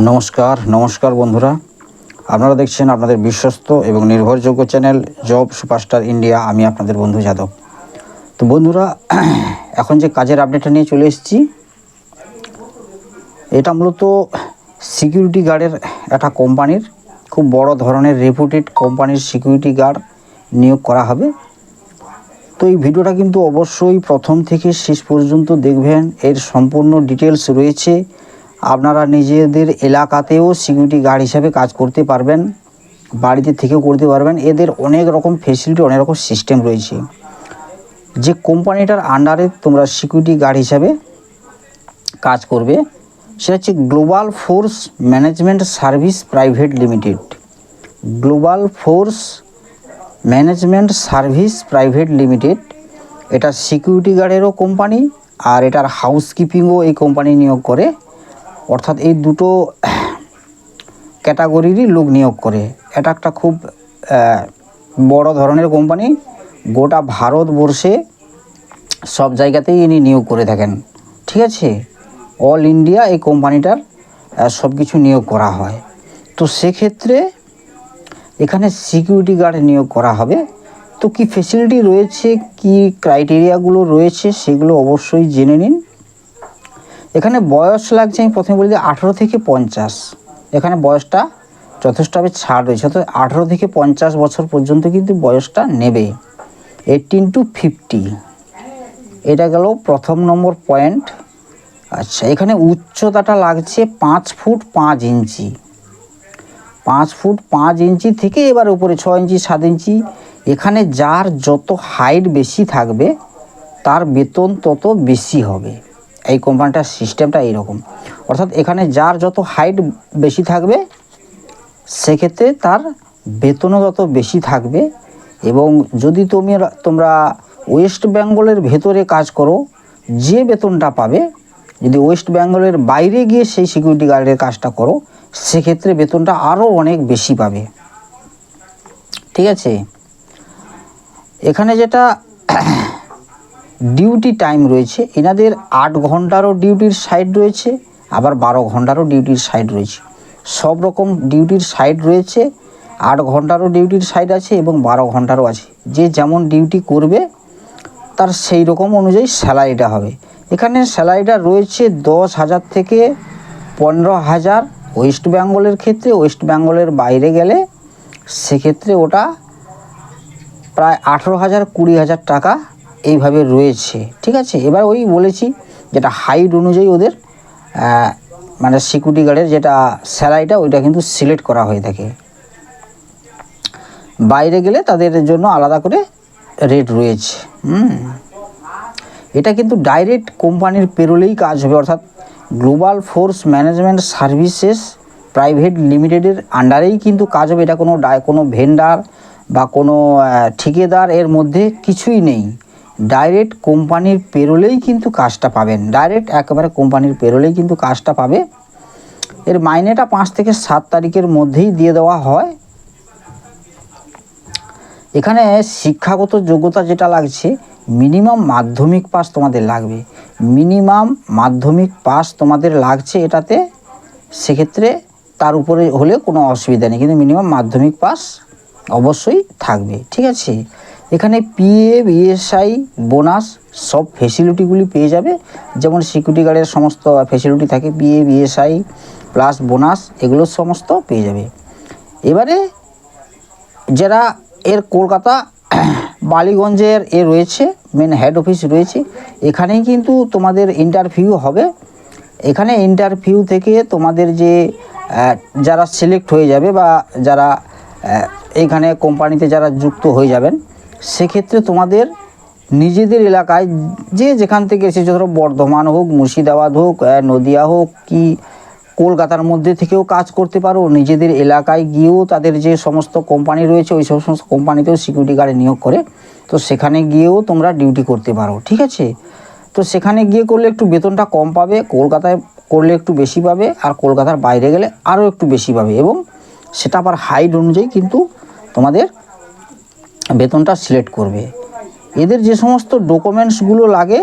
নমস্কার নমস্কার বন্ধুরা। আপনারা দেখছেন আপনাদের বিশ্বস্ত এবং নির্ভরযোগ্য চ্যানেল জব সুপারস্টার ইন্ডিয়া, আমি আপনাদের বন্ধু যাদব। তো বন্ধুরা, এখন যে কাজের আপডেটটা নিয়ে চলে এসেছি, এটা মূলত সিকিউরিটি গার্ডের একটা কোম্পানির, খুব বড় ধরনের রেপুটেড কোম্পানির সিকিউরিটি গার্ড নিয়োগ করা হবে। তো এই ভিডিওটা কিন্তু অবশ্যই প্রথম থেকে শেষ পর্যন্ত দেখবেন। এর সম্পূর্ণ ডিটেলস রয়েছে। আপনারা নিজেদের এলাকাতেও সিকিউরিটি গার্ড হিসাবে কাজ করতে পারবেন, বাড়িতে থেকেও করতে পারবেন। এদের অনেক রকম ফেসিলিটি অনেক রকম সিস্টেম রয়েছে। যে কোম্পানিটার আন্ডারে তোমরা সিকিউরিটি গার্ড হিসাবে কাজ করবে, সেটা হচ্ছে global force management service private limited global force management service private limited এটা সিকিউরিটি গার্ডেরও কোম্পানি আর এটার হাউসকিপিংও এই কোম্পানি নিয়োগ করে। অর্থাৎ এই দুটো ক্যাটাগরিরই লোক নিয়োগ করে। এটা একটা খুব বড় ধরনের কোম্পানি। গোটা ভারতবর্ষে সব জায়গাতেই ইনি নিয়োগ করে থাকেন। ঠিক আছে? অল ইন্ডিয়া এই কোম্পানিটার সব কিছু নিয়োগ করা হয়। তো সেক্ষেত্রে এখানে সিকিউরিটি গার্ড নিয়োগ করা হবে। তো কি ফেসিলিটি রয়েছে, কি ক্রাইটেরিয়াগুলো রয়েছে, সেগুলো অবশ্যই জেনে নিন। এখানে বয়স লাগছে, আমি প্রথমে বলি যে আঠেরো থেকে পঞ্চাশ। এখানে বয়সটা যথেষ্টভাবে ছাড় রয়েছে, অর্থাৎ আঠেরো থেকে পঞ্চাশ বছর পর্যন্ত কিন্তু বয়সটা নেবে। এইটিন টু ফিফটি এটা গেল প্রথম নম্বর পয়েন্ট আচ্ছা এখানে উচ্চতাটা লাগছে পাঁচ ফুট পাঁচ ইঞ্চি। পাঁচ ফুট পাঁচ ইঞ্চি থেকে এবার উপরে ছ ইঞ্চি, সাত ইঞ্চি। এখানে যার যত হাইট বেশি থাকবে, তার বেতন তত বেশি হবে। এই কোম্পানিটার সিস্টেমটা এইরকম। অর্থাৎ এখানে যার যত হাইট বেশি থাকবে, সেক্ষেত্রে তার বেতনও তত বেশি থাকবে এবং যদি তুমি তোমরা ওয়েস্ট বেঙ্গলের ভেতরে কাজ করো, যে বেতনটা পাবে, যদি ওয়েস্ট বেঙ্গলের বাইরে গিয়ে সেই সিকিউরিটি গার্ডের কাজটা করো, সেক্ষেত্রে বেতনটা আরও অনেক বেশি পাবে। ঠিক আছে? এখানে যেটা ডিউটি টাইম রয়েছে। এনাদের আট ঘন্টারও ডিউটির সাইড রয়েছে, আবার বারো ঘন্টারও ডিউটির সাইড রয়েছে। সব রকম ডিউটির সাইড রয়েছে, আট ঘন্টারও ডিউটির সাইড আছে এবং বারো ঘন্টারও আছে। যে যেমন ডিউটি করবে, তার সেই রকম অনুযায়ী স্যালারিটা হবে। এখানে স্যালারিটা রয়েছে দশ হাজার থেকে পনেরো হাজার ওয়েস্ট বেঙ্গলের ক্ষেত্রে। ওয়েস্ট বেঙ্গলের বাইরে গেলে সেক্ষেত্রে ওটা প্রায় আঠেরো হাজার কুড়ি হাজার টাকা এইভাবে রয়েছে, ঠিক আছে? এবার ওই বলেছি যেটা হাইট অনুযায়ী ওদের মানে সিকিউরিটি গার্ডের যেটা স্যালারিটা ওইটা কিন্তু সিলেক্ট করা হয়ে থাকে। বাইরে গেলে তাদের জন্য আলাদা করে রেট রয়েছে, হুম? এটা কিন্তু ডাইরেক্ট কোম্পানির পেরোলেই কাজ হবে, অর্থাৎ global force management services private লিমিটেডের আন্ডারেই কিন্তু কাজ হবে। এটা কোনো কোনো ভেন্ডার বা কোনো ঠিকাদার এর মধ্যে কিছুই নেই। ডাইরেক্ট কোম্পানির পেরোলেই কিন্তু কাজটা পাবেন। ডাইরেক্ট একেবারে কোম্পানির পেরোলেই কিন্তু কাজটা পাবে। এর মাইনেটা পাঁচ থেকে সাত তারিখের মধ্যেই দিয়ে দেওয়া হয়। এখানে শিক্ষাগত যোগ্যতা যেটা লাগছে মিনিমাম মাধ্যমিক পাস তোমাদের লাগবে। মিনিমাম মাধ্যমিক পাস তোমাদের লাগছে এটাতে, সেক্ষেত্রে তার উপরে হলে কোনো অসুবিধা নেই। কিন্তু মিনিমাম মাধ্যমিক পাস অবশ্যই থাকবে। ঠিক আছে? এখানে পিএফ ইএসআই বোনাস সব ফেসিলিটিগুলি পেয়ে যাবে। যেমন সিকিউরিটি গার্ডের সমস্ত ফেসিলিটি থাকে পিএফ ইএসআই প্লাস বোনাস এগুলো সমস্ত পেয়ে যাবে। এবারে যারা এর কলকাতা, বালিগঞ্জের এ রয়েছে মেন হেড অফিস রয়েছে, এখানেই কিন্তু তোমাদের ইন্টারভিউ হবে। এখানে ইন্টারভিউ থেকে তোমাদের যে যারা সিলেক্ট হয়ে যাবে বা যারা এখানে কোম্পানিতে যারা যুক্ত হয়ে যাবেন সেক্ষেত্রে তোমাদের নিজেদের এলাকায় যে যেখান থেকে এসেছে, ধরো বর্ধমান হোক, মুর্শিদাবাদ হোক নদিয়া হোক, কি কলকাতার মধ্যে থেকেও কাজ করতে পারো, নিজেদের এলাকায় গিয়েও তাদের যে সমস্ত কোম্পানি রয়েছে, ওই সব সমস্ত কোম্পানিতেও সিকিউরিটি গার্ডে নিয়োগ করে, তো সেখানে গিয়েও তোমরা ডিউটি করতে পারো, ঠিক আছে? তো সেখানে গিয়ে করলে একটু বেতনটা কম পাবে, কলকাতায় করলে একটু বেশি পাবে, আর কলকাতার বাইরে গেলে আরও একটু বেশি পাবে, এবং সেটা আবার হাইট অনুযায়ী কিন্তু তোমাদের বেতনটা সিলেক্ট করবে। এদের যে সমস্ত ডকুমেন্টসগুলো লাগে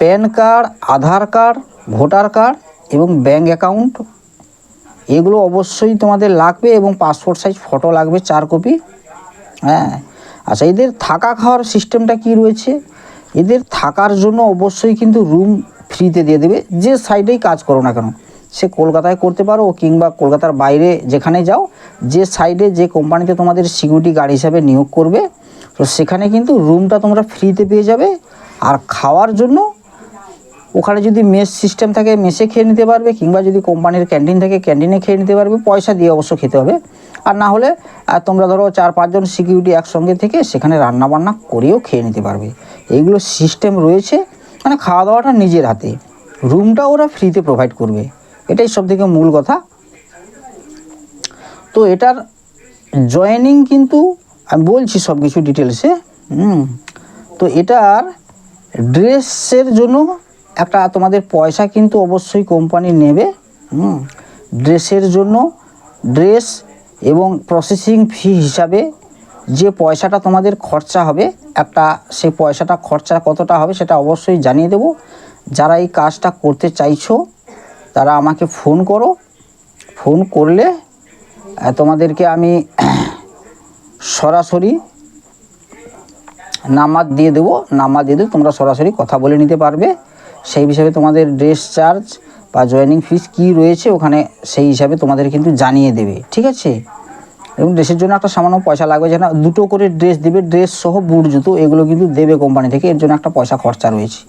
pan card Aadhaar card voter card এবং ব্যাঙ্ক অ্যাকাউন্ট এগুলো অবশ্যই তোমাদের লাগবে এবং পাসপোর্ট সাইজ ফটো লাগবে, চার কপি হ্যাঁ আচ্ছা এদের থাকা খাওয়ার সিস্টেমটা কি রয়েছে? এদের থাকার জন্য অবশ্যই কিন্তু রুম ফ্রিতে দিয়ে দেবে। যে সাইডেই কাজ করো না কেন। সে কলকাতায় করতে পারো কিংবা কলকাতার বাইরে যেখানে যাও, যে সাইডে যে কোম্পানিতে তোমাদের সিকিউরিটি গার্ড হিসাবে নিয়োগ করবে, তো সেখানে কিন্তু রুমটা তোমরা ফ্রিতে পেয়ে যাবে। আর খাওয়ার জন্য ওখানে যদি মেস সিস্টেম থাকে মেসে খেয়ে নিতে পারবে কিংবা যদি কোম্পানির ক্যান্টিন থাকে ক্যান্টিনে খেয়ে নিতে পারবে, পয়সা দিয়ে অবশ্য খেতে হবে। আর না হলে তোমরা ধরো চার পাঁচজন সিকিউরিটি একসঙ্গে থেকে সেখানে রান্না বান্না করেও খেয়ে নিতে পারবে। এইগুলো সিস্টেম রয়েছে মানে খাওয়া দাওয়াটা নিজের হাতে। রুমটা ওরা ফ্রিতে প্রোভাইড করবে। এটাই সব থেকে মূল কথা। তো এটার জয়েনিং কিন্তু আমি বলছি সব কিছু ডিটেলসে হুম। তো এটার ড্রেসের জন্য একটা তোমাদের পয়সা কিন্তু অবশ্যই কোম্পানি নেবে, হুম। ড্রেসের জন্য ড্রেস এবং প্রসেসিং ফি হিসাবে যে পয়সাটা তোমাদের খরচা হবে, একটা সেই পয়সাটা খরচা কতটা হবে সেটা অবশ্যই জানিয়ে দেবো। যারা এই কাজটা করতে চাইছো তারা আমাকে ফোন করো। ফোন করলে তোমাদেরকে আমি সরাসরি নাম্বার দিয়ে দেবো। নাম্বার দিয়ে দেবো তোমরা সরাসরি কথা বলে নিতে পারবে। সেই হিসাবে তোমাদের ড্রেস চার্জ বা জয়েনিং ফিস কী রয়েছে ওখানে সেই হিসাবে তোমাদের কিন্তু জানিয়ে দেবে। ঠিক আছে? এবং ড্রেসের জন্য একটা সামান্য পয়সা লাগবে যেন দুটো করে ড্রেস দেবে। ড্রেস সহ বুট, জুতো এগুলো কিন্তু দেবে কোম্পানি থেকে। এর জন্য একটা পয়সা খরচা রয়েছে।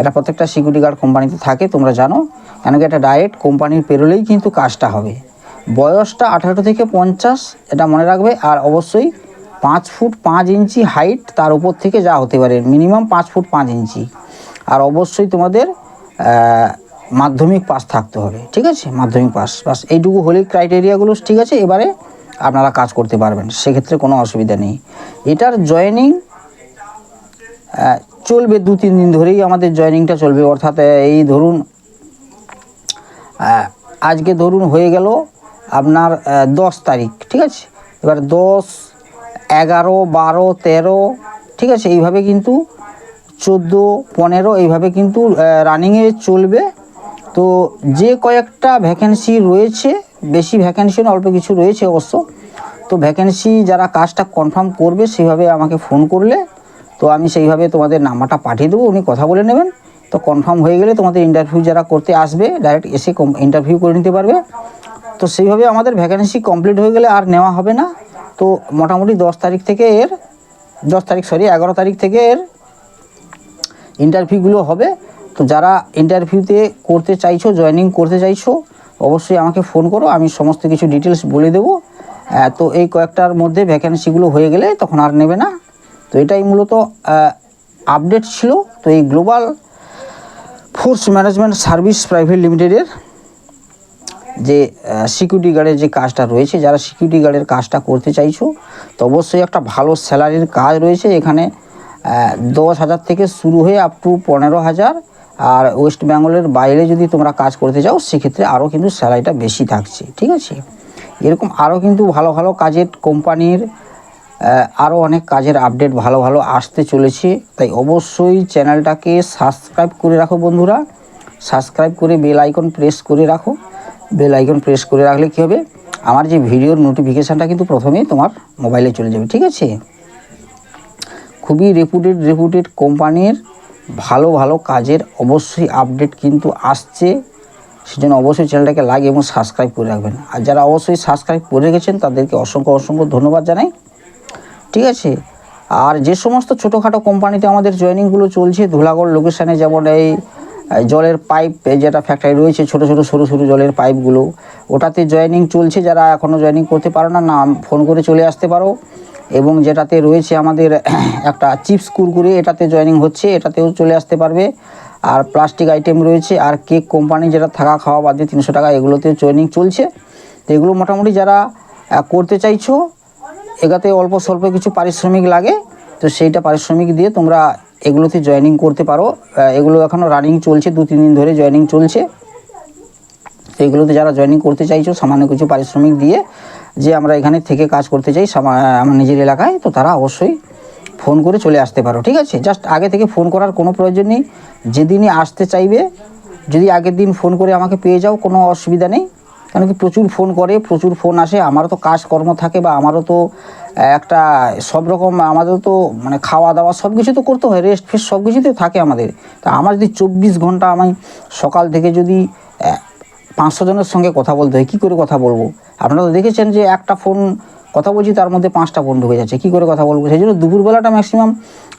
এটা প্রত্যেকটা সিকিউরিটি গার্ড কোম্পানিতে থাকে, তোমরা জানো। কেন কি এটা ডাইরেক্ট কোম্পানির পেরোলেই কিন্তু কাজটা হবে। বয়সটা আঠারো থেকে পঞ্চাশ, এটা মনে রাখবে, আর অবশ্যই পাঁচ ফুট পাঁচ ইঞ্চি হাইট তার উপর থেকে যা হতে পারে মিনিমাম পাঁচ ফুট পাঁচ ইঞ্চি। আর অবশ্যই তোমাদের মাধ্যমিক পাস থাকতে হবে, ঠিক আছে? মাধ্যমিক পাস বাস এইটুকু হলেই ক্রাইটেরিয়াগুলো ঠিক আছে, এবারে আপনারা কাজ করতে পারবেন, সেক্ষেত্রে কোনো অসুবিধা নেই। এটার জয়েনিং চলবে দু, তিন দিন ধরেই আমাদের জয়েনিংটা চলবে। অর্থাৎ এই ধরুন আজকে ধরুন হয়ে গেল আপনার দশ তারিখ, ঠিক আছে? এবার দশ, এগারো, বারো, তেরো, ঠিক আছে? এইভাবে কিন্তু চোদ্দ, পনেরো, এইভাবে কিন্তু রানিংয়ে চলবে। তো যে কয়েকটা ভ্যাকেন্সি রয়েছে, বেশি ভ্যাকেন্সি না অল্প কিছু রয়েছে অবশ্য, তো ভ্যাকেন্সি যারা কাজটা কনফার্ম করবে, সেভাবে আমাকে ফোন করলে তো আমি সেইভাবে তোমাদের নাম্বারটা পাঠিয়ে দেবো, উনি কথা বলে নেবেন। তো কনফার্ম হয়ে গেলে তোমাদের ইন্টারভিউ যারা করতে আসবে ডাইরেক্ট এসে ইন্টারভিউ করে নিতে পারবে। তো সেইভাবে আমাদের ভ্যাকেন্সি কমপ্লিট হয়ে গেলে আর নেওয়া হবে না। তো মোটামুটি দশ তারিখ থেকে এর, দশ তারিখ সরি এগারো তারিখ থেকে এর ইন্টারভিউগুলো হবে। তো যারা ইন্টারভিউতে করতে চাইছো জয়েনিং করতে চাইছো, অবশ্যই আমাকে ফোন করো, আমি সমস্ত কিছু ডিটেলস বলে দেবো। তো এই কয়েকটার মধ্যে ভ্যাকেন্সিগুলো হয়ে গেলে তখন আর নেবে না। তো এটাই মূলত আপডেট ছিল। তো এই global force management service private লিমিটেডের যে সিকিউরিটি গার্ডের যে কাজটা রয়েছে, যারা সিকিউরিটি গার্ডের কাজটা করতে চাইছো, তো অবশ্যই একটা ভালো স্যালারির কাজ রয়েছে। এখানে দশ হাজার থেকে শুরু হয়ে আপ টু পনেরো হাজার। আর ওয়েস্ট বেঙ্গলের বাইরে যদি তোমরা কাজ করতে চাও, সেক্ষেত্রে আরও কিন্তু স্যালারিটা বেশি থাকছে। ঠিক আছে? এরকম আরও কিন্তু ভালো ভালো কাজের কোম্পানির আরও অনেক কাজের আপডেট ভালো ভালো আসতে চলেছে। তাই অবশ্যই চ্যানেলটাকে সাবস্ক্রাইব করে রাখো বন্ধুরা। সাবস্ক্রাইব করে বেল আইকন প্রেস করে রাখো। বেল আইকন প্রেস করে রাখলে কী হবে? আমার যে ভিডিওর নোটিফিকেশানটা কিন্তু প্রথমেই তোমার মোবাইলে চলে যাবে, ঠিক আছে? খুবই রেপুটেড রেপুটেড কোম্পানির ভালো ভালো কাজের অবশ্যই আপডেট কিন্তু আসছে। সেজন্য অবশ্যই চ্যানেলটাকে লাইক এবং সাবস্ক্রাইব করে রাখবেন। আর যারা অবশ্যই সাবস্ক্রাইব করে রেখেছেন, তাদেরকে অসংখ্য অসংখ্য ধন্যবাদ জানাই। ঠিক আছে? আর যে সমস্ত ছোটোখাটো কোম্পানিতে আমাদের জয়েনিংগুলো চলছে, ধুলাগড় লোকেশানে যেমন এই জলের পাইপ যেটা ফ্যাক্টরি রয়েছে, ছোট ছোট, সরু সরু জলের পাইপগুলো ওটাতে জয়েনিং চলছে যারা এখনও জয়েনিং করতে পারো না না ফোন করে চলে আসতে পারো। এবং যেটাতে রয়েছে আমাদের একটা চিপস কুরকুরে, এটাতে জয়েনিং হচ্ছে, এটাতেও চলে আসতে পারবে। আর প্লাস্টিক আইটেম রয়েছে, আর কেক কোম্পানি যেটা থাকা খাওয়া বাদ দিয়ে তিনশো টাকা এগুলোতেও জয়েনিং চলছে। তো এগুলো মোটামুটি যারা করতে চাইছো এগাতে অল্প স্বল্প কিছু পারিশ্রমিক লাগে, তো সেইটা পারিশ্রমিক দিয়ে তোমরা এগুলোতে জয়েনিং করতে পারো। এগুলো এখনও রানিং চলছে, দু, তিন দিন ধরে জয়েনিং চলছে। তো এগুলোতে যারা জয়েনিং করতে চাইছো, সামান্য কিছু পারিশ্রমিক দিয়ে যে আমরা এখানে থেকে কাজ করতে চাই আমার নিজের এলাকায়, তো তারা অবশ্যই ফোন করে চলে আসতে পারো, ঠিক আছে? জাস্ট আগে থেকে ফোন করার কোনো প্রয়োজন নেই। যেদিনই আসতে চাইবে, যদি আগের দিন ফোন করে আমাকে পেয়ে যাও, কোনো অসুবিধা নেই। কারণ কি প্রচুর ফোন করে, প্রচুর ফোন আসে। আমারও তো কাজকর্ম থাকে বা আমারও তো একটা সব রকম আমাদের তো মানে খাওয়া দাওয়া সব কিছু তো করতে হয় রেস্ট ফেস্ট সব কিছুই তো থাকে আমাদের। তা আমার যদি চব্বিশ ঘণ্টা আমি সকাল থেকে যদি পাঁচশো জনের সঙ্গে কথা বলতে হয়, কী করে কথা বলব? আপনারা তো দেখেছেন যে একটা ফোন কথা বলছি, তার মধ্যে পাঁচটা ফোন ঢুকে যাচ্ছে। কী করে কথা বলব? সেই জন্য দুপুরবেলাটা ম্যাক্সিমাম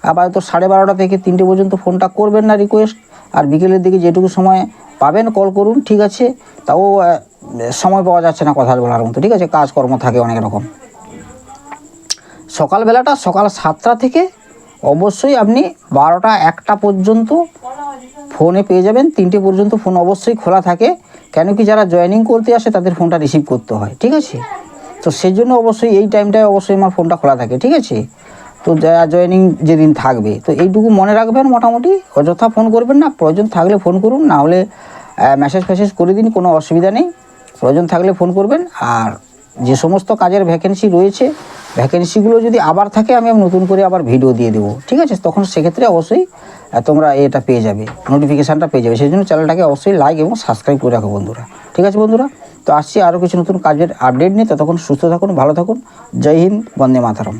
আবার তো সাড়ে বারোটা থেকে তিনটে পর্যন্ত ফোনটা করবেন না রিকোয়েস্ট আর বিকেলের দিকে যেটুকু সময় পাবেন কল করুন, ঠিক আছে। তাও সময় পাওয়া যাচ্ছে না কথা বলার মতো, ঠিক আছে? কাজকর্ম থাকে অনেক রকম। সকালবেলাটা সকাল সাতটা থেকে অবশ্যই আপনি বারোটা একটা পর্যন্ত ফোনে পেয়ে যাবেন। তিনটে পর্যন্ত ফোন অবশ্যই খোলা থাকে। কেন কি যারা জয়েনিং করতে আসে, তাদের ফোনটা রিসিভ করতে হয়, ঠিক আছে? তো সেই জন্য অবশ্যই এই টাইমটায় অবশ্যই আমার ফোনটা খোলা থাকে, ঠিক আছে? তো যারা জয়েনিং যেদিন থাকবে, তো এইটুকু মনে রাখবেন মোটামুটি। অযথা ফোন করবেন না, প্রয়োজন থাকলে ফোন করুন, না হলে মেসেজ ফেসেজ করে দিন, কোনো অসুবিধা নেই। প্রয়োজন থাকলে ফোন করবেন। আর যে সমস্ত কাজের ভ্যাকেন্সি রয়েছে ভ্যাকেন্সিগুলো যদি আবার থাকে, আমি নতুন করে আবার ভিডিও দিয়ে দেবো। ঠিক আছে? তখন সেক্ষেত্রে অবশ্যই তোমরা এটা পেয়ে যাবে নোটিফিকেশানটা পেয়ে যাবে। সেই জন্য চ্যানেলটাকে অবশ্যই লাইক এবং সাবস্ক্রাইব করে রাখো বন্ধুরা। ঠিক আছে বন্ধুরা? তো আসছি আরও কিছু নতুন কাজের আপডেট নিয়ে। ততক্ষণ সুস্থ থাকুন, ভালো থাকুন। জয় হিন্দ, বন্দে মাতারম।